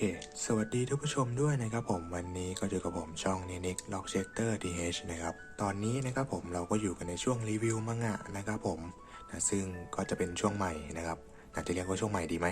เค สวัสดีท่านผู้ชมด้วยนะครับผมวันนี้ก็อยู่กับผมช่องนินิกล็อกเชตเตอร์ทีเนะครับ ตอนนี้นะครับผมเราก็อยู่กันในช่วงรีวิวมังงะนะครับผมนะซึ่งก็จะเป็นช่วงใหม่นะครับอาจจะเรียกว่าช่วงใหม่ดีไหม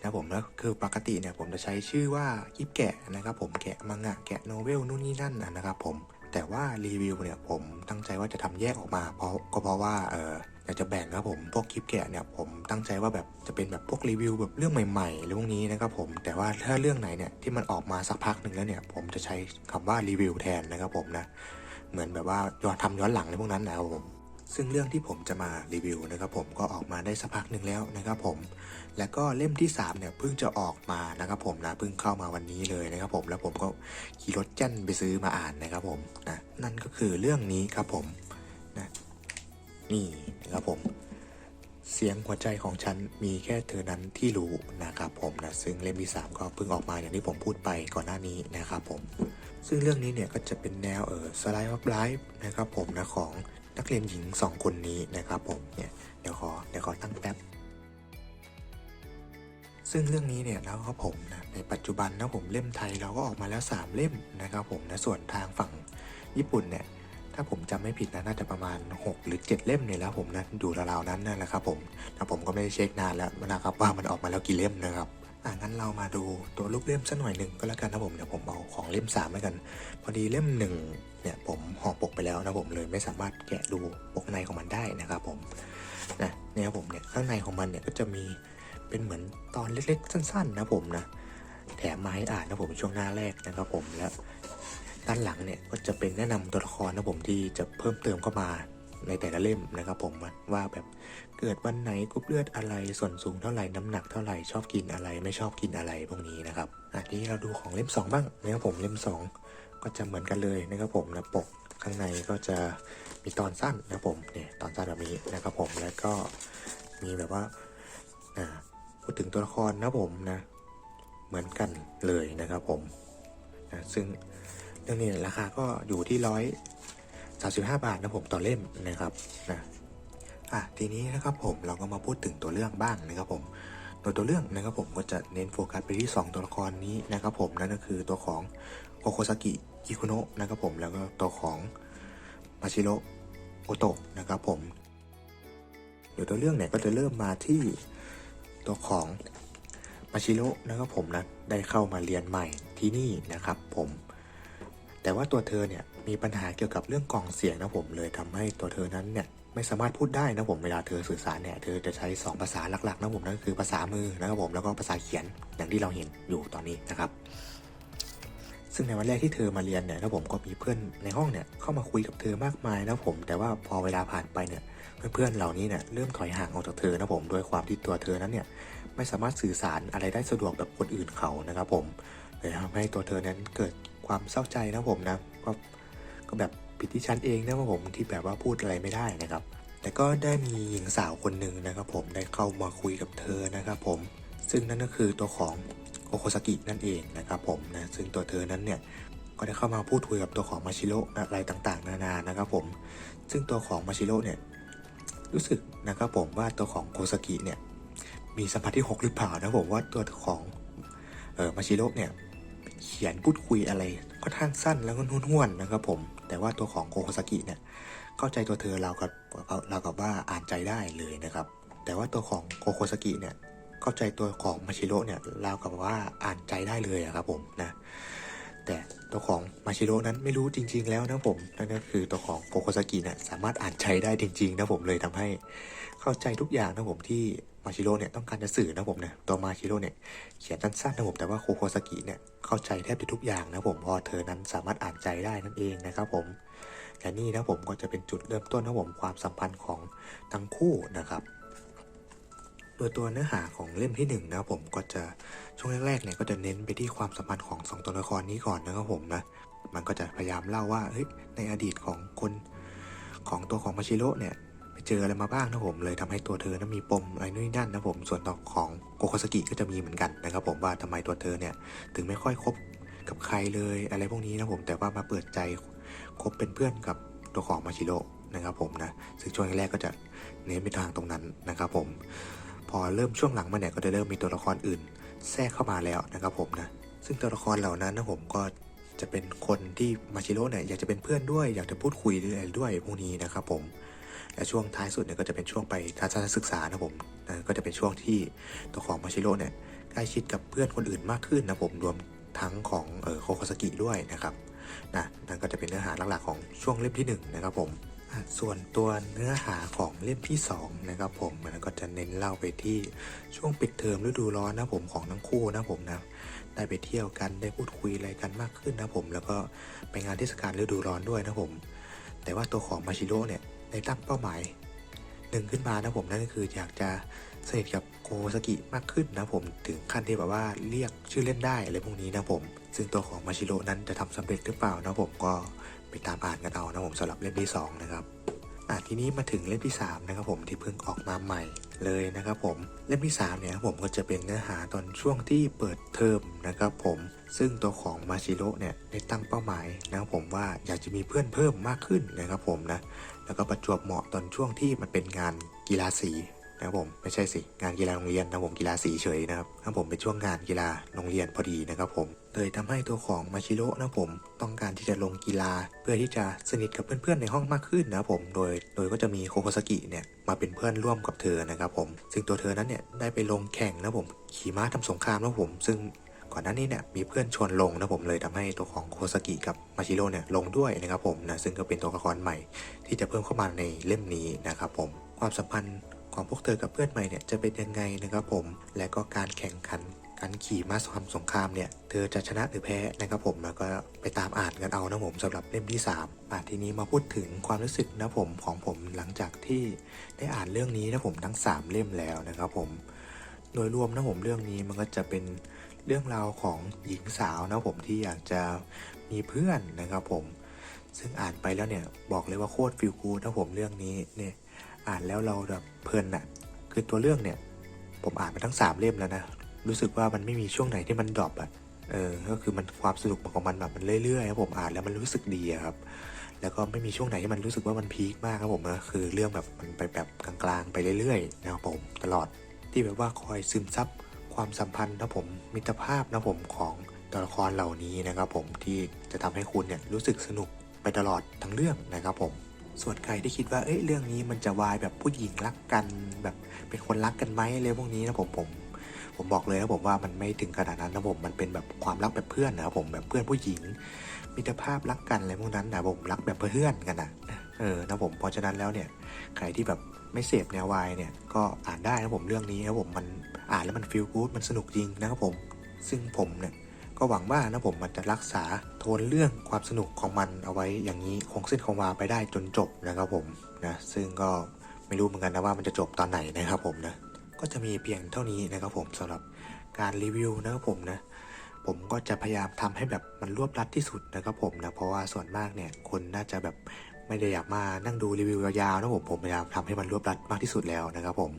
นะผมแล้วคือปกติเนี่ยผมจะใช้ชื่อว่ากิบแกะนะครับผมแกะมังงะแกะโนเวลนู่นนี่นั่นนะครับผมแต่ว่ารีวิวเนี่ยผมตั้งใจว่าจะทำแยกออกมาเพราะก็เพราะว่าเออ อยากจะแบ่งครับผมพวกคลิปแกะเนี่ยผมตั้งใจว่าแบบจะเป็นแบบพวกรีวิวแบบเรื่องใหม่ๆหรือพวกนี้นะครับผมแต่ว่าถ้าเรื่องไหนเนี่ยที่มันออกมาสักพักหนึ่งแล้วเนี่ยผมจะใช้คำว่ารีวิวแทนนะครับผมนะเหมือนแบบว่าย้อนทำย้อนหลังในพวกนั้นนะครับผมซึ่งเรื่องที่ผมจะมารีวิวนะครับผมก็ออกมาได้สักพักหนึ่งแล้วนะครับผม แล้วก็เล่มที่สามเนี่ยเพิ่งจะออกมานะครับผมนะเพิ่งเข้ามาวันนี้เลยนะครับผมแล้วผมก็ขี่รถแจ้นไปซื้อมาอ่านนะครับผมนะนั่นก็คือเรื่องนี้ครับผมนะนี่ นะครับผม เสียงหัวใจของฉันมีแค่เธอนั้นที่รู้นะครับผมนะซึ่งเล่มที่สามก็เพิ่งออกมาอย่างที่ผมพูดไปก่อนหน้านี้นะครับผม ซึ่งเรื่องนี้เนี่ยก็จะเป็นแนวเออสไลด์ออฟไลฟ์นะครับผมนะของนักเรียนหญิง 2 คนนี้นะครับผมเนี่ยเดี๋ยวขอเดี๋ยวขอตั้งแป๊บซึ่งเรื่องนี้เนี่ยแล้วก็ผมนะในปัจจุบันนะผมเล่มไทยเราก็ออกมาแล้ว 3 เล่มนะครับผมนะส่วนทางฝั่งญี่ปุ่นเนี่ย ถ้าผมจำไม่ผิดนะน่าจะประมาณ 6 หรือ 7 เล่มเนี่ยแล้วผมนะดูราวๆนั้นนั่นแหละครับผมแต่ผมก็ไม่ได้เช็คนานแล้วนะครับว่ามันออกมาแล้วกี่เล่มนะครับอะงั้นเรามาดูตัวรูปเล่มสักหน่อยหนึ่งก็แล้วกันนะผมเดี๋ยวผมเอาของเล่ม3แล้วกัน พอดีเล่มหนึ่งเนี่ยผมห่อปกไปแล้วนะผมเลยไม่สามารถแกะดูปกในของมันได้นะครับผมนะเนี่ยครับผมเนี่ยข้างในของมันเนี่ยก็จะมีเป็นเหมือนตอนเล็กๆ สั้น ๆ นะผมนะแถมมาให้อ่านนะผมช่วงหน้าแรกนะครับผมแล้ว ด้านหลังเนี่ยก็จะเป็นแนะนำตัวละครนะผมที่จะเพิ่มเติมเข้ามาในแต่ละเล่มนะครับผมว่าแบบเกิดวันไหนกรุ๊ปเลือดอะไรส่วนสูงเท่าไหร่น้ำหนักเท่าไหร่ชอบกินอะไรไม่ชอบกินอะไรพวกนี้นะครับอันนี้เราดูของเล่ม 2 บ้างนะครับผมเล่ม 2 ก็จะเหมือนกันเลยนะครับผมนะปกข้างในก็จะมีตอนสั้นนะผมเนี่ยตอนสั้นแบบนี้นะครับผมแล้วก็มีแบบว่าพูดถึงตัวละครนะผมนะเหมือนกันเลยนะครับผมนะซึ่ง นี้ราคาก็อยู่ที่ร้อยสาสิบห้าบาทนะผมต่อเล่มนะครับนะอะทีนี้นะครับผมเราก็มาพูดถึงตัวเรื่องบ้างนะครับผมโดยตัวเรื่องนะครับผมก็จะเน้นโฟกัสไปที่ 2 ตัวละครนี้นะครับผมนั่นก็คือตัวของโคโคซากิคิคุโนะนะครับผมแล้วก็ตัวของมาชิโรโอโตะนะครับผมโดยตัวเรื่องเนี่ยก็จะเริ่มมาที่ตัวของมาชิโรนะครับผมนะได้เข้ามาเรียนใหม่ที่นี่นะครับผม แต่ว่าตัวเธอเนี่ยมีปัญหาเกี่ยวกับเรื่องกล่องเสียงนะผมเลยทำให้ตัวเธอนั้นเนี่ยไม่สามารถพูดได้นะผมเวลาเธอสื่อสารเนี่ยเธอจะใช้ 2 ภาษาหลักๆนะผมนั่นคือภาษามือนะครับผมแล้วก็ภาษาเขียนอย่างที่เราเห็นอยู่ตอนนี้นะครับ ซึ่งในวันแรกที่เธอมาเรียนเนี่ยนะผมก็มีเพื่อนในห้องเนี่ยเข้ามาคุยกับเธอมากมายนะผม แต่ว่าพอเวลาผ่านไปเนี่ยเพื่อนๆเหล่านี้เนี่ยเริ่มถอยห่างออกจากเธอนะผมด้วยความที่ตัวเธอนั้นเนี่ยไม่สามารถสื่อสารอะไรได้สะดวกแบบคนอื่นเขานะครับผมเลยทำให้ตัวเธอนั้นเกิด ความเศร้าใจนะผมนะก็ก็แบบผิดที่ฉันเองนะว่าผมที่แบบว่าพูดอะไรไม่ได้นะครับ แต่ก็ได้มีหญิงสาวคนหนึ่งนะครับผมได้เข้ามาคุยกับเธอนะครับผมซึ่งนั่นก็คือตัวของโอโคซากินั่นเองนะครับผมนะซึ่งตัวเธอนั้นเนี่ยก็ได้เข้ามาพูดคุยกับตัวของมาชิโร่อะไรต่างๆ นานานะครับผม ซึ่งตัวของมาชิโร่เนี่ยรู้สึกนะครับผมว่าตัวของโคซากิเนี่ยมีสัมผัสที่ 6 หรือเปล่านะผมว่าตัวของเออมาชิโร่เนี่ย เขียนพูดคุยอะไรก็ท่างสั้นแล้วก็นุ่นๆนนะครับผม แต่ว่าตัวของโคโคซากิเนี่ยเข้าใจตัวเธอเรากับเรากับว่าอ่านใจได้เลยนะครับ แต่ว่าตัวของโคโคซากิเนี่ยเข้าใจตัวของมาชิโร่เนี่ยเรากับว่าอ่านใจได้เลยครับผมนะแต่ตัวของมาชิโร่นั้นไม่รู้จริง ๆ แล้วนะผมนั่นก็คือตัวของโคโคซากิเนี่ยสามารถอ่านใจได้จริง ๆ นะผมเลยทำให้ เข้าใจทุกอย่างนะผมที่มาชิโร่เนี่ยต้องการจะสื่อนะผมนะตัวมาชิโร่เนี่ยเขียนสั้นๆนะผมแต่ว่าโคโคซากิเนี่ยเข้าใจแทบจะทุกอย่างนะผมเพราะเธอนั้นสามารถอ่านใจได้นั่นเองนะครับผมและนี่นะผมก็จะเป็นจุดเริ่มต้นนะผมความสัมพันธ์ของทั้งคู่นะครับโดยตัวเนื้อหาของเล่มที่หนึ่งนะผมก็จะช่วงแรกๆเนี่ยก็จะเน้นไปที่ความสัมพันธ์ของสองตัวละครนี้ก่อนนะครับผมนะมันก็จะพยายามเล่าว่าเฮ้ยในอดีตของคนของตัวของมาชิโร่เนี่ย ไปเจออะไรมาบ้างนะผมเลยทำให้ตัวเธอนั้นมีปมอะไรนู่นนนั่นนะผมส่วนต่อของโกโคสกิก็จะมีเหมือนกันนะครับผมว่าทำไมตัวเธอเนี่ยถึงไม่ค่อยคบกับใครเลยอะไรพวกนี้นะผมแต่ว่ามาเปิดใจคบเป็นเพื่อนกับตัวของมาชิโร่นะครับผมนะซึ่งช่วงแรกก็จะเน้นไปทางตรงนั้นนะครับผมพอเริ่มช่วงหลังมาเนี่ยก็จะเริ่มมีตัวละครอื่น แทรกเข้ามาแล้วนะครับผมนะซึ่งตัวละครเหล่านั้นนะผมก็จะเป็นคนที่มาชิโร่เนี่ยอยากจะเป็นเพื่อนด้วย อยากจะพูดคุยด้วยอะไรด้วยพวกนี้นะครับผม และช่วงท้ายสุดเนี่ยก็จะเป็นช่วงไปทัศนศึกษานะผมนะก็จะเป็นช่วงที่ตัวของมาชิโร่เนี่ยใกล้ชิดกับเพื่อนคนอื่นมากขึ้นนะผมรวมทั้งของเออโคโคสกิด้วยนะครับนะนั่นก็จะเป็นเนื้อหาหลักๆของช่วงเล่มที่หนึ่งนะครับผมส่วนตัวเนื้อหาของเล่มที่สองนะครับผมมันก็จะเน้นเล่าไปที่ช่วงปิดเทอมฤดูร้อนนะผมของทั้งคู่นะผมนะได้ไปเที่ยวกันได้พูดคุยอะไรกันมากขึ้นนะผม แล้วก็ไปงานเทศกาลฤดูร้อนด้วยนะผม แต่ว่าตัวของมาชิโร่เนี่ย ในตั้งเป้าหมายหนึ่งขึ้นมานะผมนั่นก็คืออยากจะสนิทกับโคสกิมากขึ้นนะผมถึงขั้นที่แบบว่าเรียกชื่อเล่นได้อะไรพวกนี้นะผม ซึ่งตัวของมาชิโร่นั้นจะทำสำเร็จหรือเปล่านะผมก็ไปตามอ่านกันเอานะผมสำหรับเล่มที่สองนะครับ อะทีนี้มาถึงเล่มที่สามนะครับผมที่เพิ่งออกมาใหม่เลยนะครับผมเล่มที่สามเนี่ยผมก็จะเป็นเนื้อหาตอนช่วงที่เปิดเทอมนะครับผมซึ่งตัวของมาชิโร่เนี่ยได้ตั้งเป้าหมายนะครับผมว่าอยากจะมีเพื่อนเพิ่มมากขึ้นนะครับผมนะแล้วก็ประจวบเหมาะตอนช่วงที่มันเป็นงานกีฬาสี นะครับผมไม่ใช่สิงานกีฬาโรงเรียนนะผมกีฬาสีเฉยนะครับครับผมเป็นช่วงงานกีฬาโรงเรียนพอดีนะครับผมเลยทำให้ตัวของมาชิโร่นะผมต้องการที่จะลงกีฬา เพื่อที่จะสนิทกับเพื่อนๆในห้องมากขึ้นนะครับผมโดยโดยก็จะมีโคโคสกิเนี่ยมาเป็นเพื่อนร่วมกับเธอนะครับผมซึ่งตัวเธอนั้นเนี่ยได้ไปลงแข่งนะผมขี่ม้าทำสงครามนะผม ซึ่งก่อนหน้านี้เนี่ยมีเพื่อนชวนลงนะผมเลยทำให้ตัวของโคสกิกับมาชิโร่เนี่ยลงด้วยนะครับผมนะซึ่งก็เป็นตัวละครใหม่ ที่จะเพิ่มเข้ามาในเล่มนี้นะครับผมความสัมพันธ์ ของพวกเธอกับเพื่อนใหม่เนี่ยจะเป็นยังไงนะครับผม และก็การแข่งขันการขี่ม้าทำสงครามเนี่ยเธอจะชนะหรือแพ้นะครับผมแล้วก็ไปตามอ่านกันเอานะผมสำหรับเล่มที่3อะทีนี้มาพูดถึงความรู้สึกนะผมของผมหลังจากที่ได้อ่านเรื่องนี้นะผมทั้ง 3 เล่มแล้วนะครับผม โดยรวมนะผมเรื่องนี้มันก็จะเป็นเรื่องราวของหญิงสาวนะผมที่อยากจะมีเพื่อนนะครับผม ซึ่งอ่านไปแล้วเนี่ยบอกเลยว่าโคตรฟิลกูนะผมเรื่องนี้เนี่ย อ่านแล้วเราแบบเพลินอะคือตัวเรื่องเนี่ย ผมอ่านมาทั้งสามเล่มแล้วนะ รู้สึกว่ามันไม่มีช่วงไหนที่มันดรอปอะเออ ก็คือมันความสนุกของมันแบบมันเรื่อยๆครับผมอ่านแล้วมันรู้สึกดีครับ แล้วก็ไม่มีช่วงไหนที่มันรู้สึกว่ามันพีคมากครับผมนะคือเรื่องแบบมันไปแบบกลางๆ ไปเรื่อยๆนะครับผมตลอดที่แบบว่าคอยซึมซับความสัมพันธ์นะผมมิตรภาพนะผมของตัวละครเหล่านี้นะครับผมที่จะทำให้คุณเนี่ยรู้สึกสนุกไปตลอดทั้งเรื่องนะครับผม ส่วนใครที่คิดว่าเอ้ยเรื่องนี้มันจะวายแบบผู้หญิงรักกัน แบบเป็นคนรักกันไหมอะไรพวกนี้นะผมผม ผมบอกเลยนะผมว่ามันไม่ถึงขนาดนั้นนะผมมันเป็นแบบความรักแบบเพื่อนนะครับผมแบบเพื่อนผู้หญิงมิตรภาพรักกันอะไรพวกนั้นนะผมรักแบบเพื่อนกันนะเออนะผมเพราะฉะนั้นแล้วเนี่ยใครที่แบบไม่เสพแนววายเนี่ยก็อ่านได้นะผมเรื่องนี้นะผมมันอ่านแล้วมันฟีลกู๊ดมันสนุกจริงนะครับผม ซึ่งผมเนี่ย ก็หวังว่านะผมมันจะรักษาโทนเรื่องความสนุกของมันเอาไว้อย่างนี้คงเส้นคงวาไปได้จนจบนะครับผมนะซึ่งก็ไม่รู้เหมือนกันนะว่ามันจะจบตอนไหนนะครับผมนะก็จะมีเพียงเท่านี้นะครับผมสำหรับการรีวิวนะครับผมนะผมก็จะพยายามทำให้แบบมันรวบรัดที่สุดนะครับผมนะเพราะว่าส่วนมากเนี่ยคนน่าจะแบบ ไม่ได้อยากมานั่งดูรีวิวยาวๆนะผมผมพยายามทำให้มันรวบรัดมากที่สุดแล้วนะครับผม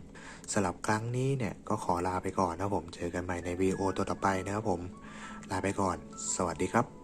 สำหรับครั้งนี้เนี่ยก็ขอลาไปก่อนนะผมเจอกันใหม่ในวีดีโอตัวต่อไปนะครับผมลาไปก่อน สวัสดีครับ